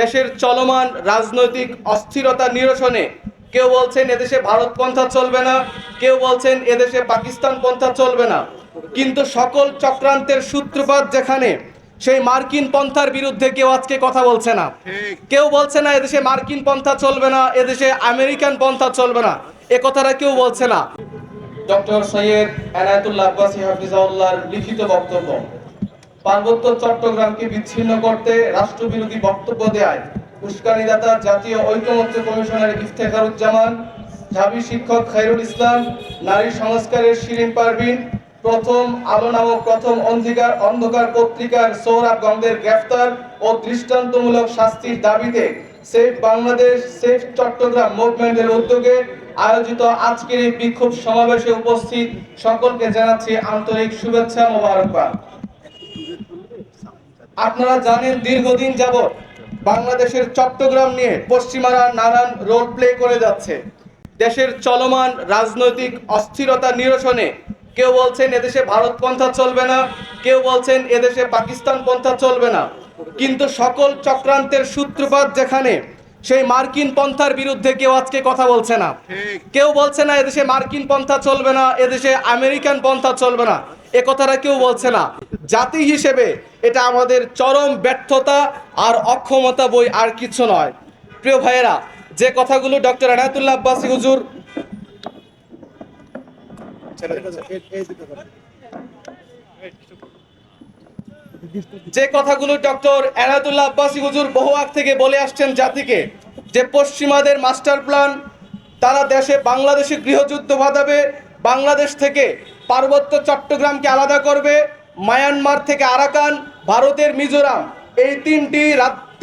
দেশের চলমান রাজনৈতিক অস্থিরতা নিরসনে কেউ বলছেন এদেশে ভারত পন্থা চলবে না কেউ বলছেন এদেশে পাকিস্তান পন্থা চলবে না। কিন্তু সকল চক্রান্তের সূত্রপাত যেখানে সেই মার্কিন পন্থার বিরুদ্ধে কেউ আজকে কথা বলছে না। কেউ বলছে না এদেশে মার্কিন পন্থা চলবে না এদেশে আমেরিকান পন্থা চলবে না। এ কথাটা কেউ বলছে না। ডক্টর সৈয়দ এনায়তুল্লাহ আব্বাসী হাফিজাউল্লাহর লিখিত বক্তব্য। পার্বত্য চট্টগ্রামকে বিচ্ছিন্ন করতে রাষ্ট্রবিরোধী বক্তব্য দেয় উস্কানিদাতা জাতীয় ঐকমত্য কমিশনের ইফতেখারুজ্জামান, ঢাবি শিক্ষক খাইরুল ইসলাম, নারী সংস্কারের শিরিন পারভিন, প্রথম আলো নামক প্রথম অন্ধকার অন্ধকার পত্রিকার সৌরভ গঙ্গের গ্রেফতার ও দৃষ্টান্তমূলক শাস্তির দাবিতে সেফ বাংলাদেশ, সেফ চট্টগ্রাম মুভমেন্টের উদ্যোগে আয়োজিত আজকের এই বিক্ষোভ সমাবেশে উপস্থিত সকলকে জানাচ্ছি আন্তরিক শুভেচ্ছা মোবারকবাদ। আপনারা জানেন দীর্ঘদিন যাবৎ বাংলাদেশের চট্টগ্রাম নিয়ে পশ্চিমারা নানান রোল প্লে করে যাচ্ছে। দেশের চলমান রাজনৈতিক অস্থিরতা নিরসনে কেউ বলছেন এদেশে ভারত পন্থা চলবে না কেউ বলছেন এদেশে পাকিস্তান পন্থা চলবে না। কিন্তু সকল চক্রান্তের সূত্রপাত যেখানে সেই মার্কিন পন্থার বিরুদ্ধে কেউ আজকে কথা বলছে না। কেউ বলছে না এদেশে মার্কিন পন্থা চলবে না এদেশে আমেরিকান পন্থা চলবে না। এ কথাটা কেউ বলছে না। জাতি হিসেবে এটা আমাদের চরম ব্যর্থতা আর অক্ষমতা বই আর কিছু নয়। প্রিয় ভাইয়েরা, যে কথাগুলো ডক্টর এনায়তুল্লাহ আব্বাসী হুজুর যে কথাগুলো ডক্টর এনায়তুল্লাহ আব্বাসী হুজুর বহু আগ থেকে বলে আসছেন জাতিকে, যে পশ্চিমাদের মাস্টার প্ল্যান, তারা দেশে বাংলাদেশে গৃহযুদ্ধ বাঁধাবে বাংলাদেশ থেকে পার্বত্য চট্টগ্রামকে আলাদা করবে, মায়ানমার থেকে আরাকান, ভারতের মিজোরাম। এই তিনটি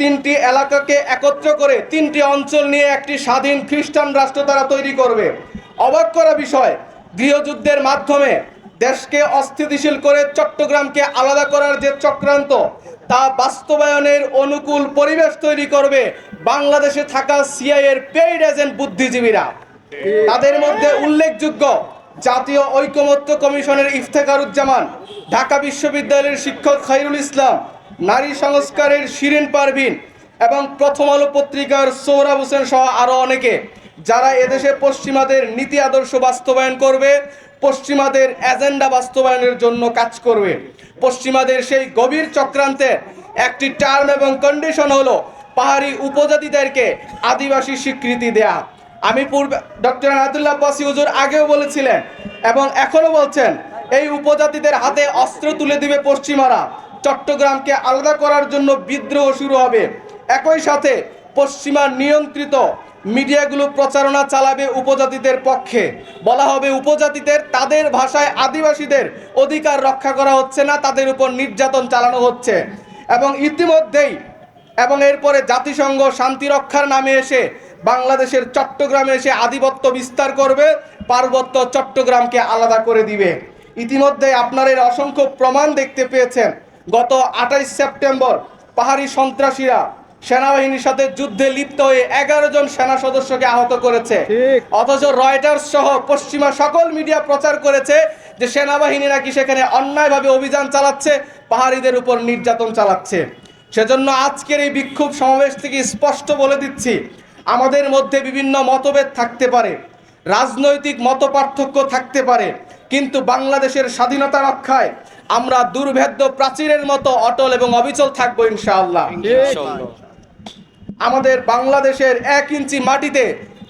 তিনটি এলাকাকে একত্র করে তিনটি অঞ্চল নিয়ে একটি স্বাধীন খ্রিস্টান রাষ্ট্র তারা তৈরি করবে। অবাক করা বিষয়, গৃহযুদ্ধের মাধ্যমে দেশকে অস্থিতিশীল করে চট্টগ্রামকে আলাদা করার যে চক্রান্ত, তা বাস্তবায়নের অনুকূল পরিবেশ তৈরি করবে বাংলাদেশে থাকা সিআইয়ের পেইড এজেন্ট বুদ্ধিজীবীরা। তাদের মধ্যে উল্লেখযোগ্য জাতীয় ঐকমত্য কমিশনের ইফতেখারুজ্জামান, ঢাকা বিশ্ববিদ্যালয়ের শিক্ষক খাইরুল ইসলাম, নারী সংস্কারের শিরিন পারভিন এবং প্রথম আলো পত্রিকার সৌরভ হোসেন সহ আরও অনেকে, যারা এদেশে পশ্চিমাদের নীতি আদর্শ বাস্তবায়ন করবে, পশ্চিমাদের এজেন্ডা বাস্তবায়নের জন্য কাজ করবে। পশ্চিমাদের সেই গভীর চক্রান্তে একটি টার্ম এবং কন্ডিশন হলো পাহাড়ি উপজাতিদেরকে আদিবাসী স্বীকৃতি দেয়া। আমি পূর্বে ডক্টর আনাদুল্লাহ আব্বাসী হুজুর আগেও বলেছিলেন এবং এখনও বলছেন, এই উপজাতিদের হাতে অস্ত্র তুলে দিবে পশ্চিমারা। চট্টগ্রামকে আলাদা করার জন্য বিদ্রোহ শুরু হবে। একই সাথে পশ্চিমা নিয়ন্ত্রিত মিডিয়াগুলো প্রচারণা চালাবে উপজাতিদের পক্ষে। বলা হবে উপজাতিদের, তাদের ভাষায় আদিবাসীদের অধিকার রক্ষা করা হচ্ছে না, তাদের উপর নির্যাতন চালানো হচ্ছে। এবং ইতিমধ্যেই এবং এরপরে জাতিসংঘ শান্তি রক্ষার নামে এসে বাংলাদেশের চট্টগ্রামে এসে আধিপত্য বিস্তার করবে পার্বত্য চট্টগ্রামকে আলাদা করে দিবে। ইতিমধ্যে আপনারা এর অসংখ্য প্রমাণ দেখতে পেয়েছেন। গত আঠাইশ সেপ্টেম্বর পাহাড়ি সন্ত্রাসীরা সেনাবাহিনীর সাথে যুদ্ধে লিপ্ত হয়ে এগারো জন সেনা সদস্যকে আহত করেছে। অথচ রয়টার্স সহ পশ্চিমা সকল মিডিয়া প্রচার করেছে যে সেনাবাহিনী নাকি সেখানে অন্যায়ভাবে অভিযান চালাচ্ছে পাহাড়িদের উপর নির্যাতন চালাচ্ছে। সেজন্য আজকের এই বিক্ষোভ সমাবেশ থেকে স্পষ্ট বলে দিচ্ছি আমাদের মধ্যে বিভিন্ন মতভেদ থাকতে পারে রাজনৈতিক মত পার্থক্য থাকতে পারে কিন্তু বাংলাদেশের স্বাধীনতা রক্ষায় আমরা দুর্ভেদ্য প্রাচীরের মতো অটল এবং অবিচল থাকব ইনশাআল্লাহ। আমাদের বাংলাদেশের এক ইঞ্চি মাটিতে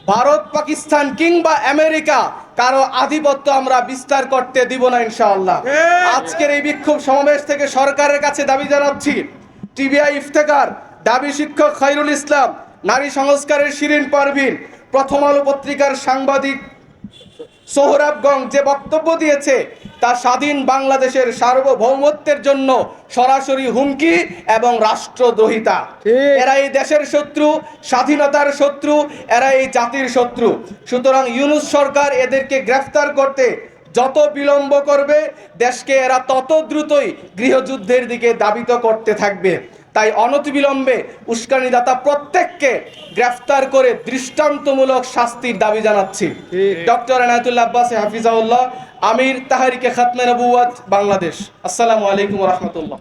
ভারত পাকিস্তান কিংবা আমেরিকা কারও আধিপত্য আমরা বিস্তার করতে দিব না ইনশাআল্লাহ। আজকের এই বিক্ষোভ সমাবেশ থেকে সরকারের কাছে দাবি জানাচ্ছি টিভিআই ইফতেকার দাবি শিক্ষক খাইরুল ইসলাম নারী সংস্কারের শিরিন পারভিন প্রথম আলো পত্রিকার সাংবাদিক সোহরাবগঞ্জ যে বক্তব্য দিয়েছে তা স্বাধীন বাংলাদেশের সার্বভৌমত্বের জন্য সরাসরি হুমকি এবং রাষ্ট্রদ্রোহিতা। এরা এই দেশের শত্রু স্বাধীনতার শত্রু এরা এই জাতির শত্রু। সুতরাং ইউনুস সরকার এদেরকে গ্রেফতার করতে যত বিলম্ব করবে দেশকে এরা তত দ্রুতই গৃহযুদ্ধের দিকে দাবিত করতে থাকবে। তাই অনতিবিলম্বে উস্কানিদাতা প্রত্যেককে গ্রেফতার করে দৃষ্টান্তমূলক শাস্তির দাবি জানাচ্ছি। ডক্টর এনায়তুল্লা আব্বাস হাফিজাউল্লাহ আমির তাহারিকে খাতমে নবুয়াত বাংলাদেশ। আসসালামু আলাইকুম রহমতুল্লাহ।